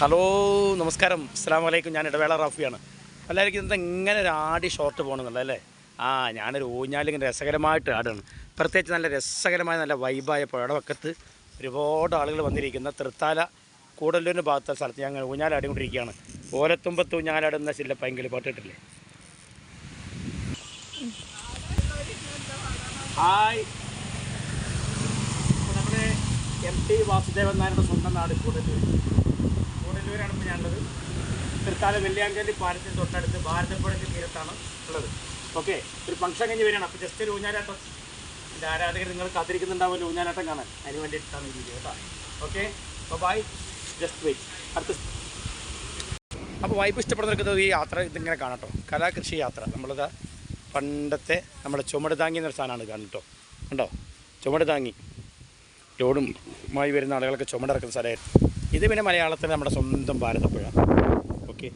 Hello നമസ്കാരം. അസ്സാം വലൈക്കും ഞാൻ ഇടവേള റാഫിയാണ്. എല്ലാവർക്കും ഇന്നത്തെ ഇങ്ങനെ ഒരു ആടി ഷോർട്ട് പോകണമെന്നുള്ളത് അല്ലേ? ആ ഞാനൊരു ഊഞ്ഞാലിങ്ങനെ രസകരമായിട്ട് ആടാണ്. പ്രത്യേകിച്ച് നല്ല രസകരമായ നല്ല വൈബായ പുഴവക്കത്ത് ഒരുപാട് ആളുകൾ വന്നിരിക്കുന്ന തൃത്താല കൂടല്ലൂരിന്റെ ഭാഗത്തെ സ്ഥലത്ത് ഞങ്ങൾ ഊഞ്ഞാലാടിക്കൊണ്ടിരിക്കുകയാണ് ഓലത്തുമ്പത്ത് ഊഞ്ഞാലാടുന്ന ശില്ലപ്പൈങ്കിൽ പാട്ടിട്ടില്ലേ? ഹായ് അപ്പോൾ നമ്മുടെ എം ടി വാസുദേവൻ നായരുടെ സ്വന്തം നാട് കൂടല്ലൂർ കൂടല്ലൂരാണ് ഇപ്പോൾ ഞാനുള്ളത്. തൃത്താല വെള്ളിയാങ്കല്ലി പാലത്തിന് തൊട്ടടുത്ത് ഭാരതപ്പുഴയ്ക്ക് തീരത്താണ് ഉള്ളത്. ഓക്കെ ഒരു ഫംഗ്ഷൻ കഴിഞ്ഞ് വരികയാണ്. അപ്പോൾ ജസ്റ്റ് ഒരു ഊഞ്ഞാലാട്ടം. എന്റെ ആരാധകർ നിങ്ങൾ കാത്തിരിക്കുന്നുണ്ടാവുമല്ലോ ഊഞ്ഞാലാട്ടം കാണാൻ. അതിന് വേണ്ടിയിട്ടാണ് ഈ വീഡിയോ കേട്ടോ. ഓക്കെ അപ്പോൾ ബൈ ജസ്റ്റ് വെയിറ്റ് അടുത്ത അപ്പോൾ വായ്പ ഇഷ്ടപ്പെടുന്നവർക്ക് ഈ യാത്ര ഇതിങ്ങനെ കാണട്ടോ കലാകൃഷി യാത്ര. നമ്മളിതാ പണ്ടത്തെ നമ്മുടെ ചുമട് താങ്ങി എന്നൊരു സാധനമാണ് കാണട്ടോ കണ്ടോ? ചുമട് താങ്ങി. ലോഡും മായി വരുന്ന ആളുകളൊക്കെ ചുമടിറക്കുന്ന സ്ഥലമായിരുന്നു. ഇത് പിന്നെ മലയാളത്തിൽ നമ്മുടെ സ്വന്തം ഭാരതപ്പുഴ. ഓക്കെ